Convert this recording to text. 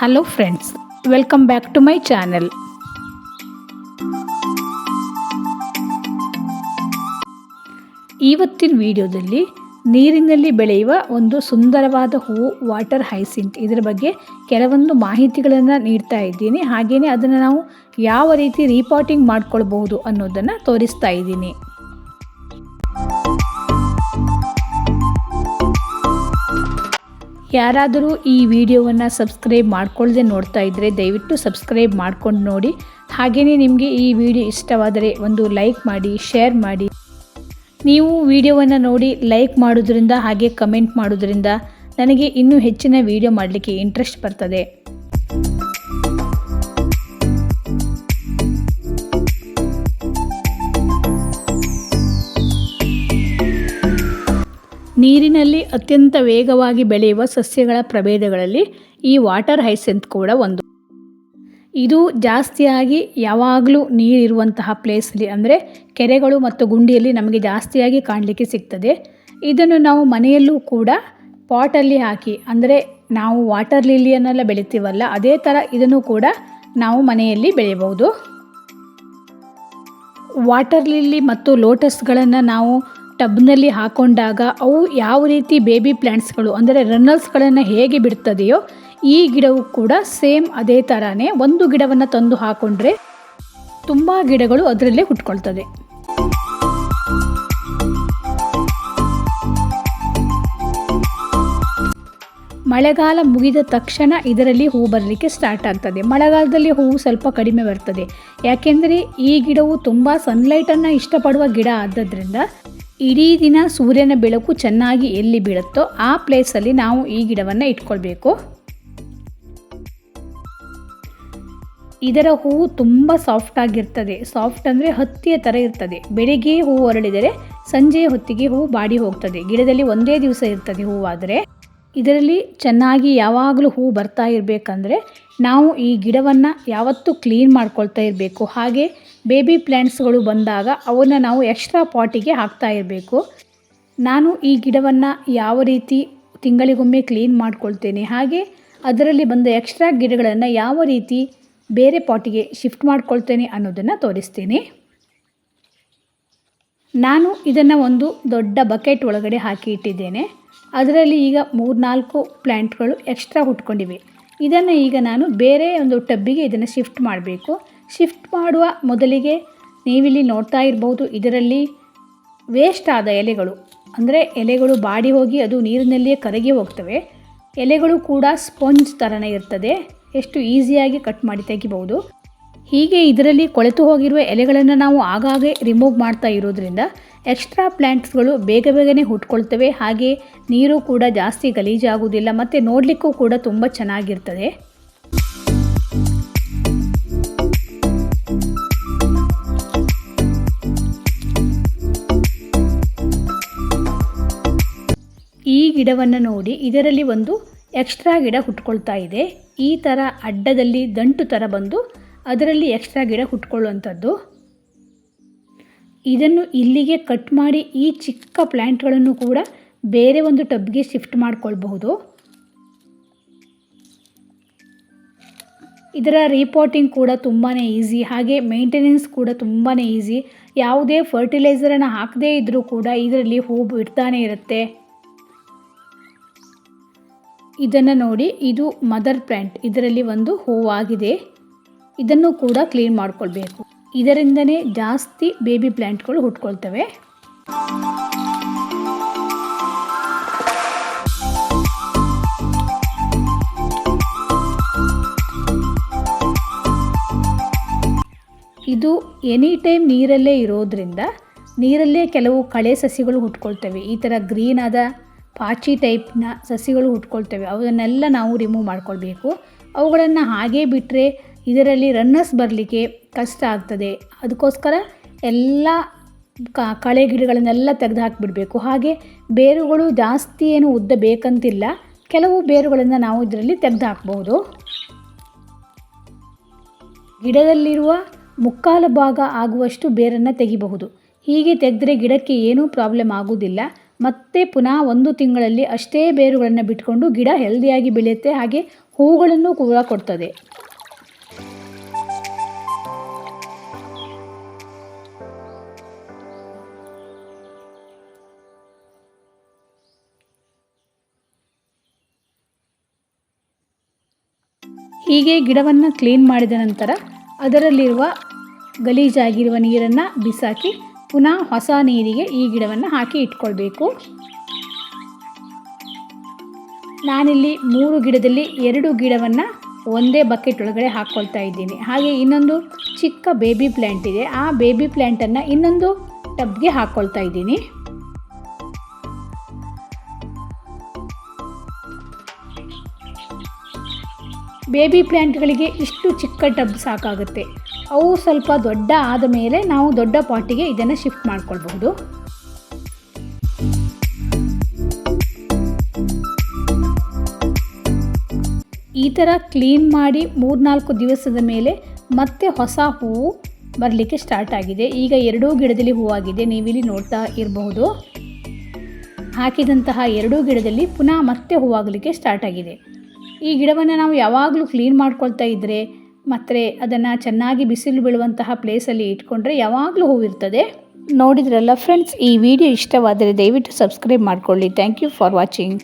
Hello friends welcome back to my channel ಇವತ್ತಿನ ವಿಡಿಯೋದಲ್ಲಿ ನೀರಿನಲ್ಲಿ ಬೆಳೆಯುವ ಒಂದು ಸುಂದರವಾದ ಹೂವು ವಾಟರ್ ಹೈಸಿಂತ್ ಇದರ ಬಗ್ಗೆ ಕೆಲವೊಂದು ಮಾಹಿತಿಗಳನ್ನು ನೀಡ್ತಾ ಇದ್ದೀನಿ. ಹಾಗೆಯೇ ಅದನ್ನು ನಾವು ಯಾವ ರೀತಿ ರೀಪಾಟಿಂಗ್ ಮಾಡ್ಕೊಳ್ಬಹುದು ಅನ್ನೋದನ್ನು ತೋರಿಸ್ತಾ ಇದ್ದೀನಿ. ಯಾರಾದರೂ ಈ ವಿಡಿಯೋವನ್ನು ಸಬ್ಸ್ಕ್ರೈಬ್ ಮಾಡ್ಕೊಳ್ಳದೆ ನೋಡ್ತಾ ಇದ್ದರೆ ದಯವಿಟ್ಟು ಸಬ್ಸ್ಕ್ರೈಬ್ ಮಾಡ್ಕೊಂಡು ನೋಡಿ. ಹಾಗೆಯೇ ನಿಮಗೆ ಈ ವಿಡಿಯೋ ಇಷ್ಟವಾದರೆ ಒಂದು ಲೈಕ್ ಮಾಡಿ, ಶೇರ್ ಮಾಡಿ. ನೀವು ವಿಡಿಯೋವನ್ನು ನೋಡಿ ಲೈಕ್ ಮಾಡೋದ್ರಿಂದ ಹಾಗೆ ಕಮೆಂಟ್ ಮಾಡೋದ್ರಿಂದ ನನಗೆ ಇನ್ನೂ ಹೆಚ್ಚಿನ ವಿಡಿಯೋ ಮಾಡಲಿಕ್ಕೆ ಇಂಟ್ರೆಸ್ಟ್ ಬರ್ತದೆ. ನೀರಿನಲ್ಲಿ ಅತ್ಯಂತ ವೇಗವಾಗಿ ಬೆಳೆಯುವ ಸಸ್ಯಗಳ ಪ್ರಭೇದಗಳಲ್ಲಿ ಈ ವಾಟರ್ ಹೈಸೆಂತ್ ಕೂಡ ಒಂದು. ಇದು ಜಾಸ್ತಿಯಾಗಿ ಯಾವಾಗಲೂ ನೀರಿರುವಂತಹ ಪ್ಲೇಸಲ್ಲಿ ಅಂದರೆ ಕೆರೆಗಳು ಮತ್ತು ಗುಂಡಿಯಲ್ಲಿ ನಮಗೆ ಜಾಸ್ತಿಯಾಗಿ ಕಾಣಲಿಕ್ಕೆ ಸಿಗ್ತದೆ. ಇದನ್ನು ನಾವು ಮನೆಯಲ್ಲೂ ಕೂಡ ಪಾಟಲ್ಲಿ ಹಾಕಿ ಅಂದರೆ ನಾವು ವಾಟರ್ ಲಿಲಿಯನ್ನೆಲ್ಲ ಬೆಳಿತೀವಲ್ಲ, ಅದೇ ಥರ ಇದನ್ನು ಕೂಡ ನಾವು ಮನೆಯಲ್ಲಿ ಬೆಳೆಯಬಹುದು ವಾಟರ್ ಲಿಲ್ಲಿ ಮತ್ತು ಲೋಟಸ್ಗಳನ್ನು ನಾವು ಟಬ್ನಲ್ಲಿ ಹಾಕೊಂಡಾಗ ಅವು ಯಾವ ರೀತಿ ಬೇಬಿ ಪ್ಲ್ಯಾಂಟ್ಸ್ಗಳು ಅಂದರೆ ರನ್ನಲ್ಸ್ಗಳನ್ನು ಹೇಗೆ ಬಿಡ್ತದೆಯೋ ಈ ಗಿಡವು ಕೂಡ ಸೇಮ್ ಅದೇ ಥರನೇ ಒಂದು ಗಿಡವನ್ನು ತಂದು ಹಾಕೊಂಡ್ರೆ ತುಂಬ ಗಿಡಗಳು ಅದರಲ್ಲೇ ಹುಟ್ಕೊಳ್ತದೆ. ಮಳೆಗಾಲ ಮುಗಿದ ತಕ್ಷಣ ಇದರಲ್ಲಿ ಹೂ ಬರಲಿಕ್ಕೆ ಸ್ಟಾರ್ಟ್ ಆಗ್ತದೆ. ಮಳೆಗಾಲದಲ್ಲಿ ಹೂವು ಸ್ವಲ್ಪ ಕಡಿಮೆ ಬರ್ತದೆ. ಯಾಕೆಂದರೆ ಈ ಗಿಡವು ತುಂಬ ಸನ್ಲೈಟನ್ನು ಇಷ್ಟಪಡುವ ಗಿಡ ಆದದ್ರಿಂದ ಇಡೀ ದಿನ ಸೂರ್ಯನ ಬೆಳಕು ಚೆನ್ನಾಗಿ ಎಲ್ಲಿ ಬೀಳುತ್ತೋ ಆ ಪ್ಲೇಸಲ್ಲಿ ನಾವು ಈ ಗಿಡವನ್ನು ಇಟ್ಕೊಳ್ಬೇಕು. ಇದರ ಹೂವು ತುಂಬ ಸಾಫ್ಟ್ ಆಗಿರ್ತದೆ. ಸಾಫ್ಟ್ ಅಂದರೆ ಹತ್ತಿಯ ಥರ ಇರ್ತದೆ. ಬೆಳಿಗ್ಗೆ ಹೂವು ಹೊರಳಿದರೆ ಸಂಜೆಯ ಹೊತ್ತಿಗೆ ಹೂವು ಬಾಡಿ ಹೋಗ್ತದೆ. ಗಿಡದಲ್ಲಿ ಒಂದೇ ದಿವಸ ಇರ್ತದೆ ಹೂವಾದರೆ. ಇದರಲ್ಲಿ ಚೆನ್ನಾಗಿ ಯಾವಾಗಲೂ ಹೂ ಬರ್ತಾ ಇರಬೇಕಂದ್ರೆ ನಾವು ಈ ಗಿಡವನ್ನು ಯಾವತ್ತೂ ಕ್ಲೀನ್ ಮಾಡ್ಕೊಳ್ತಾ ಇರಬೇಕು. ಹಾಗೆ ಬೇಬಿ ಪ್ಲ್ಯಾಂಟ್ಸ್ಗಳು ಬಂದಾಗ ಅವನ್ನು ನಾವು ಎಕ್ಸ್ಟ್ರಾ ಪಾಟಿಗೆ ಹಾಕ್ತಾ ಇರಬೇಕು. ನಾನು ಈ ಗಿಡವನ್ನು ಯಾವ ರೀತಿ ತಿಂಗಳಿಗೊಮ್ಮೆ ಕ್ಲೀನ್ ಮಾಡ್ಕೊಳ್ತೇನೆ, ಹಾಗೆ ಅದರಲ್ಲಿ ಬಂದ ಎಕ್ಸ್ಟ್ರಾ ಗಿಡಗಳನ್ನು ಯಾವ ರೀತಿ ಬೇರೆ ಪಾಟಿಗೆ ಶಿಫ್ಟ್ ಮಾಡ್ಕೊಳ್ತೇನೆ ಅನ್ನೋದನ್ನು ತೋರಿಸ್ತೀನಿ. ನಾನು ಇದನ್ನು ಒಂದು ದೊಡ್ಡ ಬಕೆಟ್ ಒಳಗಡೆ ಹಾಕಿ ಇಟ್ಟಿದ್ದೇನೆ. ಅದರಲ್ಲಿ ಈಗ ಮೂರ್ನಾಲ್ಕು ಪ್ಲ್ಯಾಂಟ್ಗಳು ಎಕ್ಸ್ಟ್ರಾ ಹುಟ್ಕೊಂಡಿವೆ. ಇದನ್ನು ಈಗ ನಾನು ಬೇರೆ ಒಂದು ಟಬ್ಬಿಗೆ ಇದನ್ನು ಶಿಫ್ಟ್ ಮಾಡಬೇಕು. ಶಿಫ್ಟ್ ಮಾಡುವ ಮೊದಲಿಗೆ ನೀವಿಲ್ಲಿ ನೋಡ್ತಾ ಇರ್ಬೋದು, ಇದರಲ್ಲಿ ವೇಸ್ಟ್ ಆದ ಎಲೆಗಳು, ಅಂದರೆ ಎಲೆಗಳು ಬಾಡಿ ಹೋಗಿ ಅದು ನೀರಿನಲ್ಲಿಯೇ ಕರಗಿ ಹೋಗ್ತವೆ. ಎಲೆಗಳು ಕೂಡ ಸ್ಪಂಜ್ ಥರನೇ ಇರ್ತದೆ. ಎಷ್ಟು ಈಸಿಯಾಗಿ ಕಟ್ ಮಾಡಿ ತೆಗಿಬಹುದು. ಹೀಗೆ ಇದರಲ್ಲಿ ಕೊಳೆತು ಹೋಗಿರುವ ಎಲೆಗಳನ್ನು ನಾವು ಆಗಾಗ್ಗೆ ರಿಮೂವ್ ಮಾಡ್ತಾ ಇರೋದ್ರಿಂದ ಎಕ್ಸ್ಟ್ರಾ ಪ್ಲ್ಯಾಂಟ್ಸ್ಗಳು ಬೇಗ ಬೇಗನೆ ಹುಟ್ಕೊಳ್ತವೆ. ಹಾಗೆ ನೀರು ಕೂಡ ಜಾಸ್ತಿ ಗಲೀಜಾಗುವುದಿಲ್ಲ ಮತ್ತು ನೋಡಲಿಕ್ಕೂ ಕೂಡ ತುಂಬ ಚೆನ್ನಾಗಿರ್ತದೆ. ಈ ಗಿಡವನ್ನು ನೋಡಿ ಇದರಲ್ಲಿ ಒಂದು ಎಕ್ಸ್ಟ್ರಾ ಗಿಡ ಹುಟ್ಕೊಳ್ತಾ ಇದೆ. ಈ ಥರ ಅಡ್ಡದಲ್ಲಿ ದಂಟು ಥರ ಬಂದು ಅದರಲ್ಲಿ ಎಕ್ಸ್ಟ್ರಾ ಗಿಡ ಹುಟ್ಕೊಳ್ಳುವಂಥದ್ದು. ಇದನ್ನು ಇಲ್ಲಿಗೆ ಕಟ್ ಮಾಡಿ ಈ ಚಿಕ್ಕ ಪ್ಲ್ಯಾಂಟ್ಗಳನ್ನು ಕೂಡ ಬೇರೆ ಒಂದು ಟಬ್ಗೆ ಶಿಫ್ಟ್ ಮಾಡಿಕೊಳ್ಬಹುದು. ಇದರ ರೀಪೋರ್ಟಿಂಗ್ ಕೂಡ ತುಂಬಾ ಈಸಿ ಹಾಗೆ ಮೇಂಟೆನೆನ್ಸ್ ಕೂಡ ತುಂಬಾ ಈಸಿ ಯಾವುದೇ ಫರ್ಟಿಲೈಸರನ್ನು ಹಾಕದೇ ಇದ್ದರೂ ಕೂಡ ಇದರಲ್ಲಿ ಹೂ ಬಿಡ್ತಾನೆ ಇರುತ್ತೆ. ಇದನ್ನು ನೋಡಿ, ಇದು ಮದರ್ ಪ್ಲ್ಯಾಂಟ್ ಇದರಲ್ಲಿ ಒಂದು ಹೂವಾಗಿದೆ. ಇದನ್ನು ಕೂಡ ಕ್ಲೀನ್ ಮಾಡ್ಕೊಳ್ಬೇಕು. ಇದರಿಂದನೇ ಜಾಸ್ತಿ ಬೇಬಿ ಪ್ಲ್ಯಾಂಟ್ಗಳು ಹುಟ್ಕೊಳ್ತವೆ. ಇದು ಎನಿ ಟೈಮ್ ನೀರಲ್ಲೇ ಇರೋದ್ರಿಂದ ನೀರಲ್ಲೇ ಕೆಲವು ಕಳೆ ಸಸಿಗಳು ಹುಟ್ಕೊಳ್ತವೆ. ಈ ಥರ ಗ್ರೀನ್ ಆದ ಪಾಚಿ ಟೈಪ್ನ ಸಸಿಗಳು ಹುಟ್ಕೊಳ್ತವೆ. ಅವನ್ನೆಲ್ಲ ನಾವು ರಿಮೂವ್ ಮಾಡ್ಕೊಳ್ಬೇಕು. ಅವುಗಳನ್ನು ಹಾಗೇ ಬಿಟ್ಟರೆ ಇದರಲ್ಲಿ ರನ್ನರ್ಸ್ ಬರಲಿಕ್ಕೆ ಕಷ್ಟ ಆಗ್ತದೆ. ಅದಕ್ಕೋಸ್ಕರ ಎಲ್ಲ ಕಳೆ ಗಿಡಗಳನ್ನೆಲ್ಲ ತೆಗೆದು ಹಾಕಿಬಿಡಬೇಕು ಹಾಗೆ ಬೇರುಗಳು ಜಾಸ್ತಿ ಏನು ಉದ್ದ ಬೇಕಂತಿಲ್ಲ. ಕೆಲವು ಬೇರುಗಳನ್ನು ನಾವು ಇದರಲ್ಲಿ ತೆಗೆದು ಹಾಕ್ಬೋದು ಗಿಡದಲ್ಲಿರುವ ಮುಕ್ಕಾಲು ಭಾಗ ಆಗುವಷ್ಟು ಬೇರನ್ನು ತೆಗಿಬಹುದು. ಹೀಗೆ ತೆಗೆದ್ರೆ ಗಿಡಕ್ಕೆ ಏನೂ ಪ್ರಾಬ್ಲಮ್ ಆಗುವುದಿಲ್ಲ ಮತ್ತೆ ಪುನಃ ಒಂದು ತಿಂಗಳಲ್ಲಿ ಅಷ್ಟೇ ಬೇರುಗಳನ್ನು ಬಿಟ್ಕೊಂಡು ಗಿಡ ಹೆಲ್ದಿಯಾಗಿ ಬೆಳೆಯುತ್ತೆ. ಹಾಗೆ ಹೂಗಳನ್ನು ಕೂಡ ಕೊಡ್ತದೆ. ಹೀಗೆ ಗಿಡವನ್ನು ಕ್ಲೀನ್ ಮಾಡಿದ ನಂತರ ಅದರಲ್ಲಿರುವ ಗಲೀಜಾಗಿರುವ ನೀರನ್ನು ಬಿಸಾಕಿ ಪುನಃ ಹೊಸ ನೀರಿಗೆ ಈ ಗಿಡವನ್ನು ಹಾಕಿ ಇಟ್ಕೊಳ್ಬೇಕು. ನಾನಿಲ್ಲಿ ಮೂರು ಗಿಡದಲ್ಲಿ ಎರಡು ಗಿಡವನ್ನು ಒಂದೇ ಬಕೆಟ್ ಒಳಗಡೆ ಹಾಕ್ಕೊಳ್ತಾ ಇದ್ದೀನಿ. ಹಾಗೆ ಇನ್ನೊಂದು ಚಿಕ್ಕ ಬೇಬಿ ಪ್ಲ್ಯಾಂಟ್ ಇದೆ. ಆ ಬೇಬಿ ಪ್ಲ್ಯಾಂಟನ್ನು ಇನ್ನೊಂದು ಟಬ್ಗೆ ಹಾಕ್ಕೊಳ್ತಾ ಇದ್ದೀನಿ. ಬೇಬಿ ಪ್ಲ್ಯಾಂಟ್ಗಳಿಗೆ ಇಷ್ಟು ಚಿಕ್ಕ ಟಬ್ ಸಾಕಾಗುತ್ತೆ. ಅವು ಸ್ವಲ್ಪ ದೊಡ್ಡ ಆದ ಮೇಲೆ ನಾವು ದೊಡ್ಡ ಪಾಟಿಗೆ ಇದನ್ನು ಶಿಫ್ಟ್ ಮಾಡ್ಕೊಳ್ಬಹುದು. ಈ ಥರ ಕ್ಲೀನ್ ಮಾಡಿ ಮೂರ್ನಾಲ್ಕು ದಿವಸದ ಮೇಲೆ ಮತ್ತೆ ಹೊಸ ಹೂವು ಬರಲಿಕ್ಕೆ ಸ್ಟಾರ್ಟ್ ಆಗಿದೆ. ಈಗ ಎರಡೂ ಗಿಡದಲ್ಲಿ ಹೂವಾಗಿದೆ ನೀವಿಲ್ಲಿ ನೋಡ್ತಾ ಇರಬಹುದು. ಹಾಕಿದಂತಹ ಎರಡೂ ಗಿಡದಲ್ಲಿ ಪುನಃ ಮತ್ತೆ ಹೂವಾಗಲಿಕ್ಕೆ ಸ್ಟಾರ್ಟ್ ಆಗಿದೆ. ಈ ಗಿಡವನ್ನು ನಾವು ಯಾವಾಗಲೂ ಕ್ಲೀನ್ ಮಾಡ್ಕೊಳ್ತಾ ಇದ್ದರೆ ಮತ್ತು ಅದನ್ನು ಚೆನ್ನಾಗಿ ಬಿಸಿಲು ಬೀಳುವಂತಹ ಪ್ಲೇಸಲ್ಲಿ ಇಟ್ಕೊಂಡ್ರೆ ಯಾವಾಗಲೂ ಹೂವಿರ್ತದೆ ನೋಡಿದ್ರಲ್ಲ ಫ್ರೆಂಡ್ಸ್ ಈ ವಿಡಿಯೋ ಇಷ್ಟವಾದರೆ ದಯವಿಟ್ಟು ಸಬ್ಸ್ಕ್ರೈಬ್ ಮಾಡ್ಕೊಳ್ಳಿ. Thank you for watching